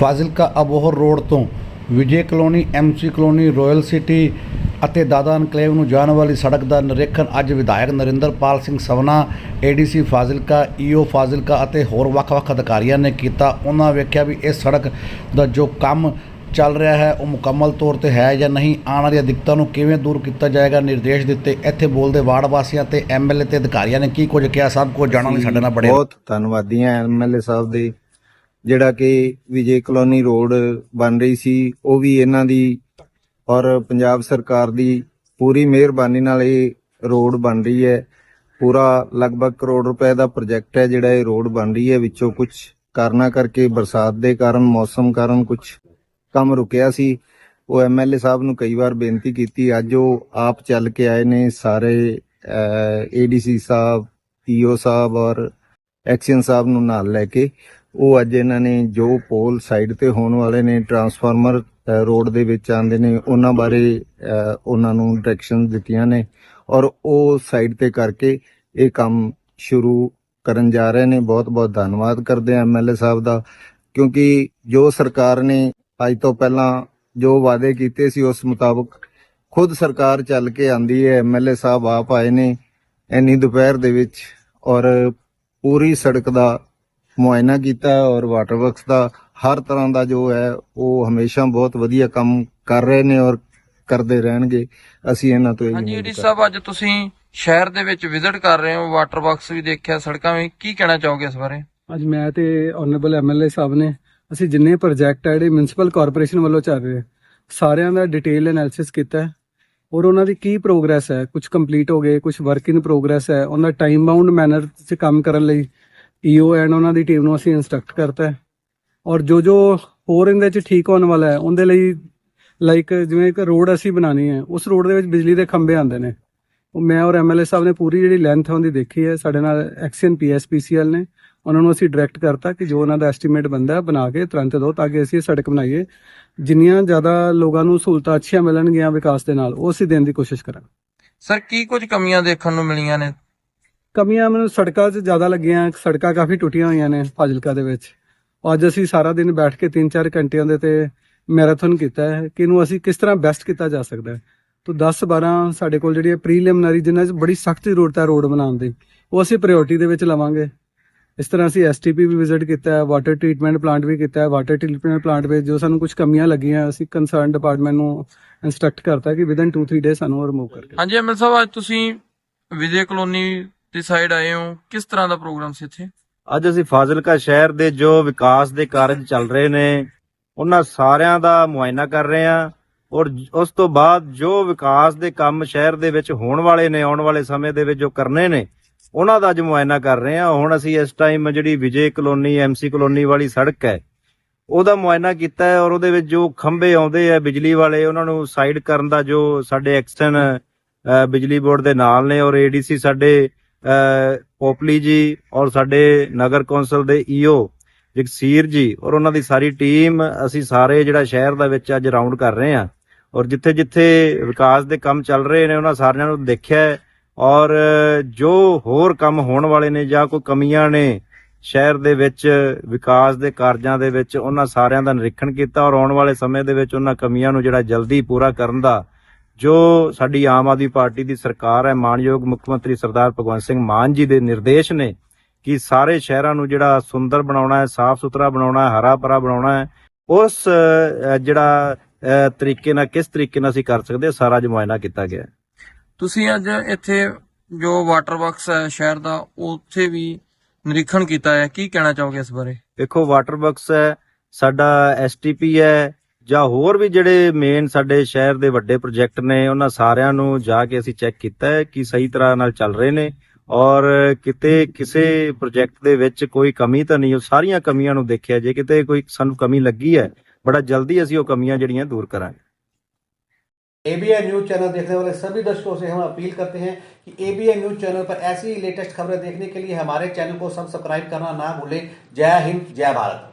Fazilka Abohar road ਤੋਂ Vijay colony MC colony, royal city ਅਤੇ Dada enclave ਨੂੰ ਜਾਣ ਵਾਲੀ ਸੜਕ ਦਾ ਨਿਰੀਖਣ ਅੱਜ ਵਿਧਾਇਕ ਨਰਿੰਦਰਪਾਲ ਸਿੰਘ ਸਵਨਾ ਏਡੀਸੀ ਫਾਜ਼ਿਲਕਾ ਈਓ ਫਾਜ਼ਿਲਕਾ ਅਤੇ ਹੋਰ ਵੱਖ-ਵੱਖ ਅਧਿਕਾਰੀਆਂ ਨੇ ਕੀਤਾ। ਉਹਨਾਂ ਵੇਖਿਆ ਵੀ ਇਸ ਸੜਕ ਦਾ ਜੋ ਕੰਮ ਚੱਲ ਰਿਹਾ ਹੈ, ਉਹ ਮੁਕੰਮਲ ਤੌਰ ਤੇ ਹੈ ਜਾਂ ਨਹੀਂ, ਆਉਣ ਵਾਲੀਆਂ ਦਿੱਕਤਾਂ ਨੂੰ ਕਿਵੇਂ ਦੂਰ ਕੀਤਾ ਜਾਏਗਾ, ਨਿਰਦੇਸ਼ ਦਿੱਤੇ। ਇੱਥੇ ਬੋਲਦੇ ਵਾਰਡ ਵਾਸੀਆਂ ਤੇ ਐਮਐਲਏ ਤੇ ਅਧਿਕਾਰੀਆਂ ਨੇ ਕੀ ਕੁਝ ਕਿਹਾ, ਸਭ ਕੁਝ ਜਾਣਨ ਲਈ ਸਾਡੇ ਨਾਲ ਬੜੇ ਬਹੁਤ ਧੰਨਵਾਦੀ ਹਾਂ ਐਮਐਲਏ ਸਾਹਿਬ ਦੇ। ਜਿਹੜਾ ਕਿ ਵਿਜੇ ਕਲੋਨੀ ਰੋਡ ਬਣ ਰਹੀ ਸੀ, ਉਹ ਵੀ ਇਹਨਾਂ ਦੀ ਔਰ ਪੰਜਾਬ ਸਰਕਾਰ ਦੀ ਪੂਰੀ ਮਿਹਰਬਾਨੀ ਨਾਲ ਇਹ ਰੋਡ ਬਣ ਰਹੀ ਹੈ। ਪੂਰਾ ਲਗਭਗ ਕਰੋੜ ਰੁਪਏ ਦਾ ਪ੍ਰੋਜੈਕਟ ਹੈ ਜਿਹੜਾ ਇਹ ਰੋਡ ਬਣ ਰਹੀ ਹੈ। ਵਿੱਚੋਂ ਕੁਝ ਕਾਰਨਾਂ ਕਰਕੇ ਬਰਸਾਤ ਦੇ ਕਾਰਨ, ਮੌਸਮ ਕਾਰਨ ਕੁਝ ਕੰਮ ਰੁਕਿਆ ਸੀ। ਉਹ ਐਮਐਲਏ ਸਾਹਿਬ ਨੂੰ ਕਈ ਵਾਰ ਬੇਨਤੀ ਕੀਤੀ, ਅੱਜ ਉਹ ਆਪ ਚੱਲ ਕੇ ਆਏ ਨੇ ਸਾਰੇ ਏਡੀਸੀ ਸਾਹਿਬ ਈਓ ਸਾਹਿਬ ਔਰ ਐਕਸ਼ਨ ਸਾਹਿਬ ਨੂੰ ਨਾਲ ਲੈ ਕੇ। ਉਹ ਅੱਜ ਇਹਨਾਂ ਨੇ ਜੋ ਪੋਲ ਸਾਈਡ ਤੇ ਹੋਣ ਵਾਲੇ ਨੇ ਟਰਾਂਸਫਾਰਮਰ ਰੋਡ ਦੇ ਵਿੱਚ ਆਉਂਦੇ ਨੇ, ਉਹਨਾਂ ਬਾਰੇ ਉਹਨਾਂ ਨੂੰ ਡਾਇਰੈਕਸ਼ਨ ਦਿੱਤੀਆਂ ਨੇ ਔਰ ਉਹ ਸਾਈਡ ਤੇ ਕਰਕੇ ਇਹ ਕੰਮ ਸ਼ੁਰੂ ਕਰਨ ਜਾ ਰਹੇ ਨੇ। ਬਹੁਤ ਬਹੁਤ ਧੰਨਵਾਦ ਕਰਦੇ ਆ ਐਮਐਲਏ ਸਾਹਿਬ ਦਾ, ਕਿਉਂਕਿ ਜੋ ਸਰਕਾਰ ਨੇ ਅੱਜ ਤੋਂ ਪਹਿਲਾਂ ਜੋ ਵਾਅਦੇ ਕੀਤੇ ਸੀ ਉਸ ਮੁਤਾਬਕ ਖੁਦ ਸਰਕਾਰ ਚੱਲ ਕੇ ਆਂਦੀ ਹੈ। ਐਮਐਲਏ ਸਾਹਿਬ ਆਪ ਆਏ ਨੇ, ਇੰਨੀ ਦੁਪਹਿਰ ਦੇ ਵਿੱਚ ਔਰ ਪੂਰੀ ਸੜਕ ਦਾ ਮੁਆਇਨਾ ਕੀਤਾ ਔਰ ਵਾਟਰ ਵਰਕਸ ਦਾ ਹਰ ਤਰ੍ਹਾਂ ਦਾ ਜੋ ਹੈ ਉਹ ਹਮੇਸ਼ਾ ਬਹੁਤ ਵਧੀਆ ਕੰਮ ਕਰ ਰਹੇ ਨੇ ਔਰ ਕਰਦੇ ਰਹਿਣਗੇ। ਅਸੀਂ ਇਹਨਾਂ ਤੋਂ ਇਹ ਹਾਂਜੀ ਉਮੀਦ ਡੀ ਕਰਦੇ ਸਾਹਿਬ ਅੱਜ ਤੁਸੀਂ ਸ਼ਹਿਰ ਦੇ ਵਿੱਚ ਵਿਜ਼ਿਟ ਕਰ ਰਹੇ ਹੋ ਵਾਟਰ ਬਾਕਸ ਵੀ ਦੇਖਿਆ ਸੜਕਾਂ ਵੀ। ਕੀ ਕਹਿਣਾ ਚਾਹੋਗੇ ਇਸ ਬਾਰੇ? ਅੱਜ ਮੈਂ ਤੇ ਆਨਰੇਬਲ ਐਮਐਲਏ ਸਾਹਿਬ ਨੇ ਅਸੀਂ ਜਿੰਨੇ ਪ੍ਰੋਜੈਕਟ ਆ ਜਿਹੜੇ ਮਿਊਨਿਸਪਲ ਕਾਰਪੋਰੇਸ਼ਨ ਵੱਲੋਂ ਚੱਲ ਰਹੇ ਸਾਰਿਆਂ ਦਾ ਡਿਟੇਲ ਐਨਾਲਿਸਿਸ ਕੀਤਾ ਹੈ। ਔਰ ਉਹਨਾਂ ਦੀ ਕੀ ਪ੍ਰੋਗਰੈਸ ਹੈ? ਕੁਝ ਕੰਪਲੀਟ ਹੋ ਗਏ ਕੁਝ ਵਰਕ ਇਨ ਪ੍ਰੋਗਰੈਸ ਹੈ। ਉਹਨਾਂ ਟਾਈਮ ਬਾਉਂਡ ਮੈਨਰ 'ਚ ਕੰਮ ਕਰਨ ਲਈ ਈਓ ਐਂਡ ਉਹਨਾਂ ਦੀ ਟੀਮ ਨੂੰ ਅਸੀਂ ਇਨਸਟਰਕਟ ਕਰਤਾ ਹੈ। ਔਰ ਜੋ ਜੋ ਹੋਰ ਇਹਦੇ 'ਚ ਠੀਕ ਹੋਣ ਵਾਲਾ ਹੈ, ਉਹਦੇ ਲਈ ਲਾਈਕ ਜਿਵੇਂ ਇੱਕ ਰੋਡ ਅਸੀਂ ਬਣਾਣੀ ਹੈ, ਉਸ ਰੋਡ ਦੇ ਵਿੱਚ ਬਿਜਲੀ ਦੇ ਖੰਭੇ ਆਉਂਦੇ ਨੇ। ਉਹ ਮੈਂ ਔਰ ਐਮਐਲਏ ਸਾਹਿਬ ਨੇ ਪੂਰੀ ਜਿਹੜੀ ਲੈਂਥ ਉਹਦੀ ਦੇਖੀ ਹੈ, ਸਾਡੇ ਨਾਲ ਐਕਸੀਅਨ ਪੀਐਸਪੀਸੀਐਲ ਨੇ, ਉਹਨਾਂ ਨੂੰ ਅਸੀਂ ਡਾਇਰੈਕਟ ਕਰਤਾ ਕਿ ਜੋ ਉਹਨਾਂ ਦਾ ਐਸਟੀਮੇਟ ਬੰਦਾ ਬਣਾ ਕੇ ਤੁਰੰਤ ਦਿਓ ਤਾਂ ਕਿ ਅਸੀਂ ਇਹ ਸੜਕ ਬਣਾਈਏ। ਜਿੰਨੀਆਂ ਜ਼ਿਆਦਾ ਲੋਕਾਂ ਨੂੰ ਸਹੂਲਤਾਂ ਅੱਛੀਆਂ ਮਿਲਣਗੀਆਂ ਵਿਕਾਸ ਦੇ ਨਾਲ, ਉਹ ਅਸੀਂ ਦੇਣ ਦੀ ਕੋਸ਼ਿਸ਼ ਕਰਾਂਗੇ। ਸਰ ਕੀ ਕੁਝ ਕਮੀਆਂ ਦੇਖਣ ਨੂੰ ਮਿਲੀਆਂ ਨੇ? ਕਮੀਆਂ ਮੈਨੂੰ ਸੜਕਾਂ 'ਚ ਜ਼ਿਆਦਾ ਲੱਗੀਆਂ, ਸੜਕਾਂ ਕਾਫੀ ਟੁੱਟੀਆਂ ਹੋਈਆਂ ਨੇ ਫਾਜ਼ਿਲਕਾ ਦੇ ਵਿੱਚ। ਅੱਜ ਅਸੀਂ ਸਾਰਾ ਦਿਨ ਬੈਠ ਕੇ 3-4 ਘੰਟਿਆਂ ਦੇ ਤੇ ਮੈਰਾਥਨ ਕੀਤਾ ਹੈ ਕਿ ਇਹਨੂੰ ਅਸੀਂ ਕਿਸ ਤਰ੍ਹਾਂ ਬੈਸਟ ਕੀਤਾ ਜਾ ਸਕਦਾ ਹੈ। ਤੋਂ 10-12 ਸਾਡੇ ਕੋਲ ਜਿਹੜੀ ਪ੍ਰੀਲਿਮਿਨਰੀ ਜਿਨ੍ਹਾਂ 'ਚ ਬੜੀ ਸਖਤ ਜ਼ਰੂਰਤ ਹੈ ਰੋਡ ਬਣਾਉਣ ਦੀ, ਉਹ ਅਸੀਂ ਪ੍ਰਾਇੋਰਟੀ ਦੇ ਵਿੱਚ ਲਵਾਂਗੇ। ਇਸ ਤਰ੍ਹਾਂ ਅਸੀਂ ਐਸਟੀਪੀ ਵੀ ਵਿਜ਼ਿਟ ਕੀਤਾ ਹੈ ਵਾਟਰ ਟ੍ਰੀਟਮੈਂਟ ਪਲਾਂਟ ਵੀ ਕੀਤਾ ਹੈ। ਵਾਟਰ ਟ੍ਰੀਟਮੈਂਟ ਪਲਾਂਟ ਵਿੱਚ ਜੋ ਸਾਨੂੰ ਕੁਝ ਕਮੀਆਂ ਲੱਗੀਆਂ, ਅਸੀਂ ਕੰਸਰਨ ਡਿਪਾਰਟਮੈਂਟ ਨੂੰ ਇਨਸਟਰਕਟ ਕਰਤਾ ਕਿ ਵਿਦਨ 2-3 ਡੇ ਸਾਨੂੰ ਰਿਮੂਵ ਕਰਕੇ ਹਾਂਜੀ ਐਮਐਲ ਸਾਹਿਬ, ਅੱਜ ਤੁਸੀਂ ਵਿਜੇ ਕਲੋਨੀ ਦੀ ਸਾਈਡ ਆਏ ਹੋ? ਕਿਸ ਤਰ੍ਹਾਂ ਦਾ ਪ੍ਰੋਗਰਾਮ ਸੀ ਇੱਥੇ? ਅੱਜ ਅਸੀਂ ਫਾਜ਼ਿਲਕਾ ਸ਼ਹਿਰ ਦੇ ਜੋ ਵਿਕਾਸ ਦੇ ਕਾਰਜ ਚੱਲ ਰਹੇ ਨੇ, ਉਹਨਾਂ ਸਾਰਿਆਂ ਦਾ ਮੁਆਇਨਾ ਕਰ ਰਹੇ ਹਾਂ ਔਰ ਉਸ ਤੋਂ ਬਾਅਦ ਜੋ ਵਿਕਾਸ ਦੇ ਕੰਮ ਸ਼ਹਿਰ ਦੇ ਵਿੱਚ ਹੋਣ ਵਾਲੇ ਨੇ, ਆਉਣ ਵਾਲੇ ਸਮੇਂ ਦੇ ਵਿੱਚ ਜੋ ਕਰਨੇ ਨੇ, ਉਹਨਾਂ ਦਾ ਅੱਜ ਮੁਆਇਨਾ ਕਰ ਰਹੇ ਹਾਂ। ਹੁਣ ਅਸੀਂ ਇਸ ਟਾਈਮ ਜਿਹੜੀ ਵਿਜੇ ਕਲੋਨੀ ਐਮਸੀ ਕਲੋਨੀ ਵਾਲੀ ਸੜਕ ਹੈ, ਉਹਦਾ ਮੁਆਇਨਾ ਕੀਤਾ ਹੈ ਔਰ ਉਹਦੇ ਵਿੱਚ ਜੋ ਖੰਭੇ ਆਉਂਦੇ ਆ ਬਿਜਲੀ ਵਾਲੇ, ਉਹਨਾਂ ਨੂੰ ਸਾਈਡ ਕਰਨ ਦਾ ਜੋ ਸਾਡੇ ਐਕਸਟਨ ਬਿਜਲੀ ਬੋਰਡ ਦੇ ਨਾਲ ਨੇ ਔਰ ਏਡੀਸੀ ਸਾਡੇ ਪੋਪਲੀ ਜੀ ਔਰ ਸਾਡੇ ਨਗਰ ਕੌਂਸਲ ਦੇ ਈਓ ਜਗਸੀਰ ਜੀ ਔਰ ਉਹਨਾਂ ਦੀ ਸਾਰੀ ਟੀਮ ਅਸੀਂ ਸਾਰੇ ਜਿਹੜਾ ਸ਼ਹਿਰ ਦਾ ਵਿੱਚ ਅੱਜ ਰਾਉਂਡ ਕਰ ਰਹੇ ਹਾਂ ਔਰ ਜਿੱਥੇ ਜਿੱਥੇ ਵਿਕਾਸ ਦੇ ਕੰਮ ਚੱਲ ਰਹੇ ਨੇ ਉਹਨਾਂ ਸਾਰਿਆਂ ਨੂੰ ਦੇਖਿਆ ਔਰ ਜੋ ਹੋਰ ਕੰਮ ਹੋਣ ਵਾਲੇ ਨੇ ਜਾਂ ਕੋਈ ਕਮੀਆਂ ਨੇ ਸ਼ਹਿਰ ਦੇ ਵਿੱਚ ਵਿਕਾਸ ਦੇ ਕਾਰਜਾਂ ਦੇ ਵਿੱਚ ਉਹਨਾਂ ਸਾਰਿਆਂ ਦਾ ਨਿਰੀਖਣ ਕੀਤਾ ਔਰ ਆਉਣ ਵਾਲੇ ਸਮੇਂ ਦੇ ਵਿੱਚ ਉਹਨਾਂ ਕਮੀਆਂ ਨੂੰ ਜਿਹੜਾ ਜਲਦੀ ਪੂਰਾ ਕਰਨ ਦਾ ਜੋ ਸਾਡੀ ਆਮ ਆਦਮੀ ਪਾਰਟੀ ਦੀ ਸਰਕਾਰ ਹੈ ਮਾਨਯੋਗ ਮੁੱਖ ਮੰਤਰੀ ਸਰਦਾਰ ਭਗਵੰਤ ਸਿੰਘ ਮਾਨ ਜੀ ਦੇ ਨਿਰਦੇਸ਼ ਨੇ ਕਿ ਸਾਰੇ ਸ਼ਹਿਰਾਂ ਨੂੰ ਜਿਹੜਾ ਸੁੰਦਰ ਬਣਾਉਣਾ ਹੈ ਸਾਫ਼ ਸੁਥਰਾ ਬਣਾਉਣਾ ਹੈ ਹਰਾ ਭਰਾ ਬਣਾਉਣਾ ਹੈ ਉਸ ਜਿਹੜਾ ਤਰੀਕੇ ਨਾਲ ਕਿਸ ਤਰੀਕੇ ਨਾਲ ਅਸੀਂ ਕਰ ਸਕਦੇ ਸਾਰਾ ਅੱਜ ਮੁਆਇਨਾ ਕੀਤਾ ਗਿਆ। ਤੁਸੀਂ ਅੱਜ ਇੱਥੇ ਜੋ ਵਾਟਰ ਬਾਕਸ ਹੈ ਸ਼ਹਿਰ ਦਾ ਉੱਥੇ ਵੀ ਨਿਰੀਖਣ ਕੀਤਾ ਹੈ ਕੀ ਕਹਿਣਾ ਚਾਹੋਗੇ ਇਸ ਬਾਰੇ ਦੇਖੋ ਵਾਟਰ ਬਕਸ ਹੈ ਸਾਡਾ ਐਸਟੀਪੀ ਹੈ ਜਾਂ ਹੋਰ ਵੀ ਜਿਹੜੇ ਮੇਨ ਸਾਡੇ ਸ਼ਹਿਰ ਦੇ ਵੱਡੇ ਪ੍ਰੋਜੈਕਟ ਨੇ ਉਹਨਾਂ ਸਾਰਿਆਂ ਨੂੰ ਜਾ ਕੇ ਅਸੀਂ ਚੈੱਕ ਕੀਤਾ ਹੈ ਕਿ ਸਹੀ ਤਰ੍ਹਾਂ ਨਾਲ ਚੱਲ ਰਹੇ ਨੇ ਔਰ ਕਿਤੇ ਕਿਸੇ ਪ੍ਰੋਜੈਕਟ ਦੇ ਵਿੱਚ ਕੋਈ ਕਮੀ ਤਾਂ ਨਹੀਂ ਉਹ ਸਾਰੀਆਂ ਕਮੀਆਂ ਨੂੰ ਦੇਖਿਆ ਜੇ ਕਿਤੇ ਕੋਈ ਸਾਨੂੰ ਕਮੀ ਲੱਗੀ ਹੈ ਬੜਾ ਜਲਦੀ ਅਸੀਂ ਉਹ ਕਮੀਆਂ ਜਿਹੜੀਆਂ ਦੂਰ ਕਰਾਂਗੇ एबीएन न्यूज चैनल देखने वाले सभी दर्शकों से हम अपील करते हैं कि एबीएन न्यूज चैनल पर ऐसी ही लेटेस्ट खबरें देखने के लिए हमारे चैनल को सब्सक्राइब करना ना भूलें जय हिंद जय भारत